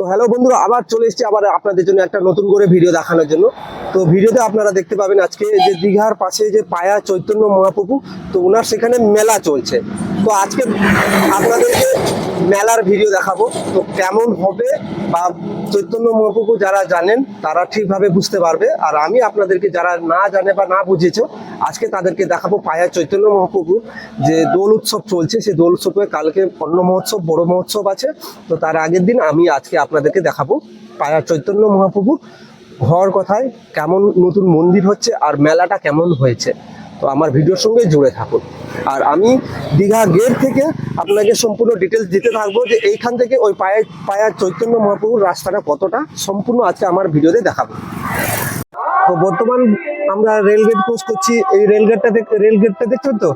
তো হ্যালো বন্ধুরা, আবার চলে এসেছি আবার আপনাদের জন্য একটা নতুন করে ভিডিও দেখানোর জন্য। তো ভিডিওতে আপনারা দেখতে পাবেন আজকে যে দীঘার পাশে যে পায়া চৈতন্য মহাপ্রভু, তো ওনার সেখানে মেলা চলছে। তো আজকে আপনাদেরকে মেলার ভিডিও দেখাবো। তো কেমন হবে বা চৈতন্য মহাপ্রভু যারা জানেন, তারা ঠিকভাবে বুঝতে পারবে। আর আমি আপনাদেরকে যারা না জানে বা না বুঝেছ, আজকে তাদেরকে দেখাবো পায়া চৈতন্য মহাপ্রভু যে দোল উৎসব চলছে। সেই দোল উৎসবে কালকে অন্ন মহোৎসব, বড় মহোৎসব আছে। তো তার আগের দিন আমি আজকে আপনাদেরকে দেখাবো। পায়া চৈতন্য মহাপ্রভু ঘর কথায়, কেমন নতুন মন্দির হচ্ছে আর মেলাটা কেমন হয়েছে। তো আমার ভিডিওর সঙ্গে জুড়ে থাকুন। আর আমি দীঘা গেট থেকে আপনাকে সম্পূর্ণ ডিটেলস দিতে থাকব যে এইখান থেকে ওই পায়ের পায়ার চৈতন্য মহাপ্রভুর রাস্তাটা কতটা, সম্পূর্ণ আজকে আমার ভিডিওতে দেখাবো। তো বর্তমান আমরা রেলগেট ক্রস করছি। এই রেলগেটটা রেলগেটটা দেখছেন তো?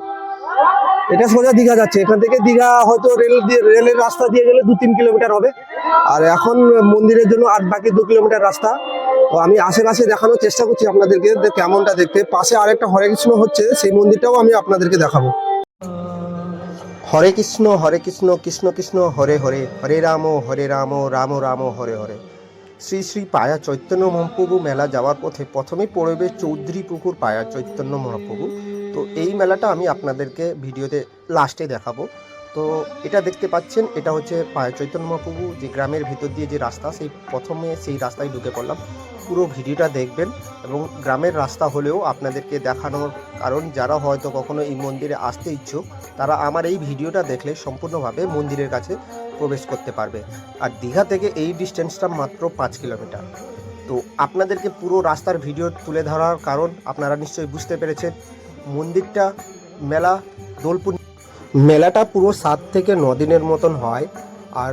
এটা সোজা দীঘা যাচ্ছে। এখান থেকে দীঘা হয়তো রেল দিয়ে রেলের রাস্তা দিয়ে গেলে দু তিন কিলোমিটার হবে। আর এখন মন্দিরের জন্য আর বাকি দু কিলোমিটার রাস্তা। তো আমি আশেপাশে দেখানোর চেষ্টা করছি আপনাদেরকে কেমনটা দেখতে। পাশে আরেকটা হরে কৃষ্ণ হচ্ছে, সেই মন্দিরটাও আমি আপনাদেরকে দেখাবো। হরে কৃষ্ণ হরে কৃষ্ণ কৃষ্ণ কৃষ্ণ, হরে হরে হরে রাম হরে রাম রাম রাম, হরে হরে। শ্রী শ্রী পায়া চৈতন্য মহাপ্রভু মেলা যাওয়ার পথে প্রথমেই পড়বে চৌধুরী পুকুর পায়া চৈতন্য মহাপ্রভু। তো এই মেলাটা আমি আপনাদেরকে ভিডিওতে লাস্টে দেখাবো। তো এটা দেখতে পাচ্ছেন, এটা হচ্ছে চৈতন্য মহাপ্রভু যে গ্রামের ভিতর দিয়ে যে রাস্তা, সেই প্রথমে সেই রাস্তায় ঢুকে পড়লাম। পুরো ভিডিওটা দেখবেন এবং গ্রামের রাস্তা হলেও আপনাদেরকে দেখানোর কারণ, যারা হয়তো কখনো এই মন্দিরে আসতে ইচ্ছুক, তারা আমার এই ভিডিওটা দেখলে সম্পূর্ণভাবে মন্দিরের কাছে প্রবেশ করতে পারবে। আর দীঘা থেকে এই ডিস্টেন্সটা মাত্র পাঁচ কিলোমিটার। তো আপনাদেরকে পুরো রাস্তার ভিডিও তুলে ধরার কারণ আপনারা নিশ্চয়ই বুঝতে পেরেছেন। মন্দিরটা, মেলা দোলপুর মেলাটা পুরো সাত থেকে ন দিনের মতন হয়। আর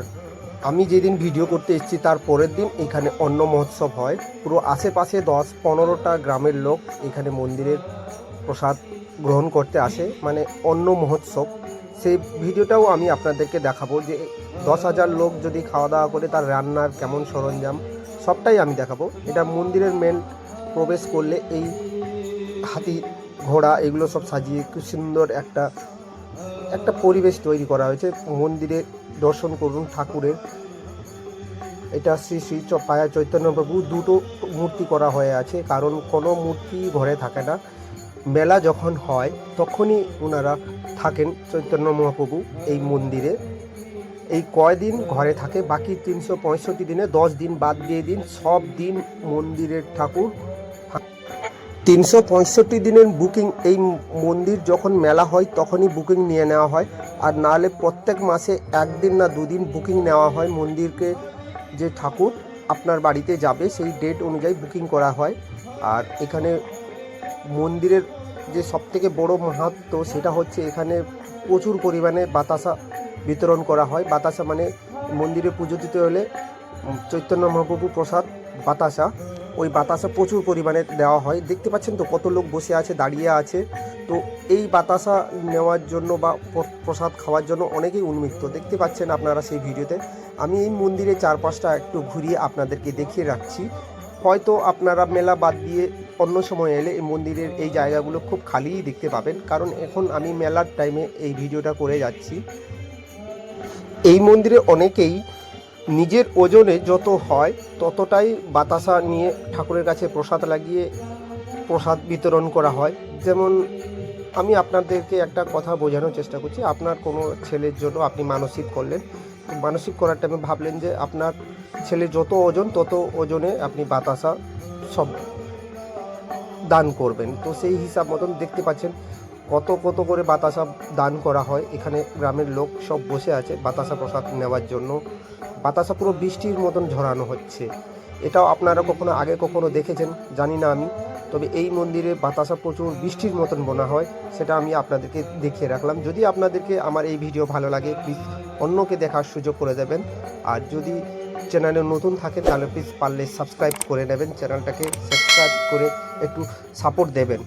আমি যেদিন ভিডিও করতে এসেছি, তার পরের দিন এখানে অন্ন মহোৎসব হয়। পুরো আশেপাশে দশ পনেরোটা গ্রামের লোক এখানে মন্দিরের প্রসাদ গ্রহণ করতে আসে মানে অন্ন মহোৎসব। সেই ভিডিওটাও আমি আপনাদেরকে দেখাবো যে দশ হাজার লোক যদি খাওয়া দাওয়া করে তার রান্নার কেমন সরঞ্জাম, সবটাই আমি দেখাবো। এটা মন্দিরের মেন প্রবেশ করলে এই হাতি ঘোড়া এগুলো সব সাজিয়ে খুব সুন্দর একটা একটা পরিবেশ তৈরি করা হয়েছে, মন্দিরে দর্শন করুন ঠাকুরের। এটা শ্রী শ্রী পায়া চৈতন্য প্রভু, দুটো মূর্তি করা হয়ে আছে, কারণ কোনো মূর্তি ঘরে থাকে না। মেলা যখন হয়, তখনই ওনারা থাকেন চৈতন্য মহাপ্রভু এই মন্দিরে। এই কয়দিন ঘরে থাকে, বাকি তিনশো পঁয়ষট্টি দিনে, দশ দিন বাদ দিয়ে দিন, সব দিন মন্দিরের ঠাকুর তিনশো পঁয়ষট্টি দিনের বুকিং, এই মন্দির যখন মেলা হয় তখনই বুকিং নিয়ে নেওয়া হয়। আর নাহলে প্রত্যেক মাসে একদিন না দুদিন বুকিং নেওয়া হয় মন্দিরকে যে ঠাকুর আপনার বাড়িতে যাবে সেই ডেট অনুযায়ী বুকিং করা হয়। আর এখানে মন্দিরের যে সবথেকে বড় মাহাত্ম সেটা হচ্ছে এখানে প্রচুর পরিমাণে বাতাসা বিতরণ করা হয়। বাতাসা মানে মন্দিরে পুজো দিতে হলে চৈতন্য মহাপ্রভু প্রসাদ, বাতাসা। ওই বাতাসা প্রচুর পরিমাণে দেওয়া হয়। দেখতে পাচ্ছেন তো কত লোক বসে আছে, দাঁড়িয়ে আছে। তো এই বাতাসা নেওয়ার জন্য বা প্রসাদ খাওয়ার জন্য অনেকেই উন্মুক্ত। দেখতে পাচ্ছেন আপনারা সেই ভিডিওতে। আমি এই মন্দিরে চারপাশটা একটু ঘুরিয়ে আপনাদেরকে দেখিয়ে রাখছি। হয়তো আপনারা মেলা বাদ দিয়ে অন্য সময় এলে এই মন্দিরের এই জায়গাগুলো খুব খালিই দেখতে পাবেন। কারণ এখন আমি মেলার টাইমে এই ভিডিওটা করে যাচ্ছি। এই মন্দিরে অনেকেই নিজের ওজনে যত হয়, ততটাই বাতাসা নিয়ে ঠাকুরের কাছে প্রসাদ লাগিয়ে প্রসাদ বিতরণ করা হয়। যেমন, আমি আপনাদেরকে একটা কথা বোঝানোর চেষ্টা করছি। আপনার কোনো ছেলের জন্য আপনি মানসিক করলেন। মানসিক করার টাইমে ভাবলেন যে আপনার ছেলে যত ওজন, তত ওজনে আপনি বাতাসা সব দান করবেন। তো সেই হিসাব মতন দেখতে পাচ্ছেন। কত কত করে বাতাসা দান করা হয়, এখানে গ্রামের লোক সব বসে আছে বাতাসা প্রসাদ নেওয়ার জন্য। বাতাসা পুরো বৃষ্টির মতন ঝরানো হচ্ছে। এটাও আপনারা কখনো আগে কখনো দেখেছেন, জানি না আমি। তবে এই মন্দিরে বাতাসা প্রচুর বৃষ্টির মতন বোনা হয়, সেটা আমি আপনাদেরকে দেখিয়ে রাখলাম। যদি আপনাদেরকে আমার এই ভিডিও ভালো লাগে প্লিজ অন্যকে দেখার সুযোগ করে দেবেন। আর যদি চ্যানেলে নতুন থাকে, তাহলে প্লিজ পারলে সাবস্ক্রাইব করে নেবেন। চ্যানেলটাকে সাবস্ক্রাইব করে একটু সাপোর্ট দেবেন।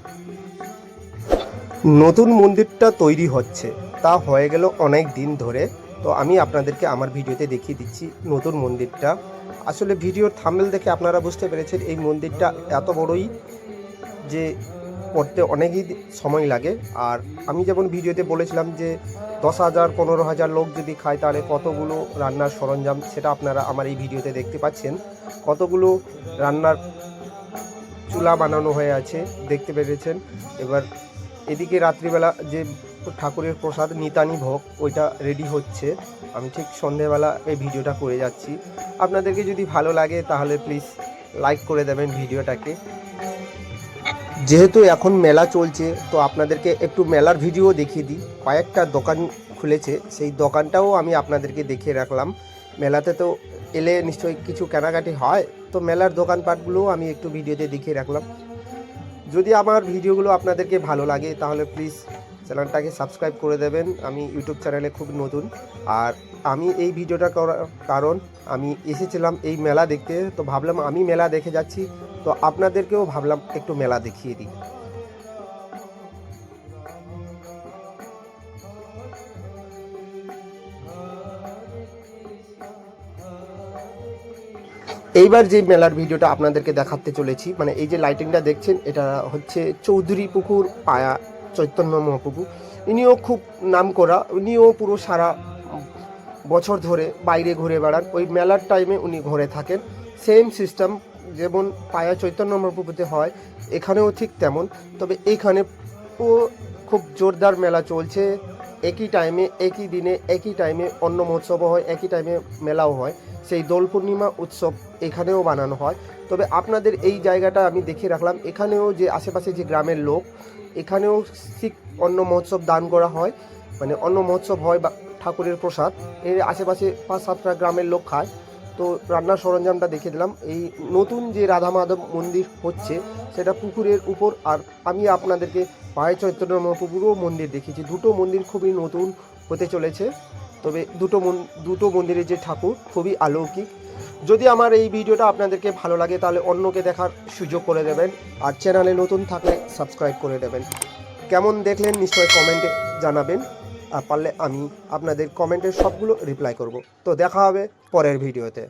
নতুন মন্দিরটা তৈরি হচ্ছে। তা হয়ে গেল অনেক দিন ধরে। তো আমি আপনাদেরকে আমার ভিডিওতে দেখিয়ে দিচ্ছি নতুন মন্দিরটা। আসলে ভিডিওর থামেল দেখে আপনারা বুঝতে পেরেছেন এই মন্দিরটা এত বড়ই যে করতে অনেকই সময় লাগে। আর আমি যেমন ভিডিওতে বলেছিলাম যে দশ হাজার, পনেরো হাজার লোক যদি খায় তাহলে কতগুলো রান্নার সরঞ্জাম সেটা আপনারা আমার এই ভিডিওতে দেখতে পাচ্ছেন। কতগুলো রান্নার চুলা বানানো হয়ে আছে, দেখতে পেরেছেন। এবার এদিকে রাত্রিবেলা যে ঠাকুরের প্রসাদ নিতানি ভোগ, ওইটা রেডি হচ্ছে। আমি ঠিক সন্ধেবেলা এই ভিডিওটা করে যাচ্ছি। আপনাদেরকে যদি ভালো লাগে, তাহলে প্লিজ লাইক করে দেবেন ভিডিওটাকে। যেহেতু এখন মেলা চলছে, তো আপনাদেরকে একটু মেলার ভিডিও দেখিয়ে দিই। কয়েকটা দোকান খুলেছে, সেই দোকানটাও আমি আপনাদেরকে দেখিয়ে রাখলাম। মেলাতে তো এলে নিশ্চয়ই কিছু কেনাকাটি হয়, তো মেলার দোকানপাটগুলোও আমি একটু ভিডিওতে দেখিয়ে রাখলাম। যদি আমার ভিডিওগুলো আপনাদেরকে ভালো লাগে, তাহলে প্লিজ চ্যানেলটাকে সাবস্ক্রাইব করে দেবেন। আমি ইউটিউব চ্যানেলে খুব নতুন। আর আমি এই ভিডিওটা করার কারণ আমি এসেছিলাম এই মেলা দেখতে। তো ভাবলাম আমি মেলা দেখে যাচ্ছি। তো আপনাদেরকেও ভাবলাম একটু মেলা দেখিয়ে দিই। এইবার যে মেলার ভিডিওটা আপনাদেরকে দেখাতে চলেছি মানে এই যে লাইটিংটা দেখছেন, এটা হচ্ছে চৌধুরী পুকুর পায়া, চৈতন্য মহাপ্রভু ইনিও খুব নাম করা উনিও পুরো সারা বছর ধরে বাইরে ঘুরে বেড়ান। ওই মেলার টাইমে উনি ঘুরে থাকেন। সেম সিস্টেম যেমন পায়া, চৈতন্য মহাপ্রভুতে হয়, এখানেও ঠিক তেমন। তবে এখানে ও খুব জোরদার মেলা চলছে। একই টাইমে একই দিনে, একই টাইমে অন্ন মহোৎসবও হয়, একই টাইমে মেলাও হয়। সেই দোল পূর্ণিমা উৎসব এখানেও বানানো হয়। তবে আপনাদের এই জায়গাটা আমি দেখিয়ে রাখলাম। এখানেও যে আশেপাশে যে গ্রামের লোক, এখানেও শিখ অন্ন মহোৎসব দান করা হয়। মানে অন্ন মহোৎসব হয় বা ঠাকুরের প্রসাদ। এর আশেপাশে পাঁচ সাতটা গ্রামের লোক খায়। তো রান্নার সরঞ্জামটা দেখে দিলাম। এই নতুন যে রাধা মাধব মন্দির হচ্ছে, সেটা পুকুরের উপর। আর আমি আপনাদেরকে পায়ে চৈতন্য মহাপ্রভুরও মন্দির দেখিয়েছি। দুটো মন্দির খুবই নতুন হতে চলেছে। তবে দুটো দুটো মন্দিরের যে ঠাকুর খুবই আলৌকিক যদি আমার এই ভিডিওটা আপনাদেরকে ভালো লাগে, তাহলে অন্যকে দেখার সুযোগ করে দেবেন। আর চ্যানেলে নতুন থাকলে সাবস্ক্রাইব করে দেবেন। কেমন দেখলেন নিশ্চয় কমেন্টে জানাবেন। আর পারলে আমি আপনাদের কমেন্টের সবগুলো রিপ্লাই করব। তো দেখা হবে পরের ভিডিওতে।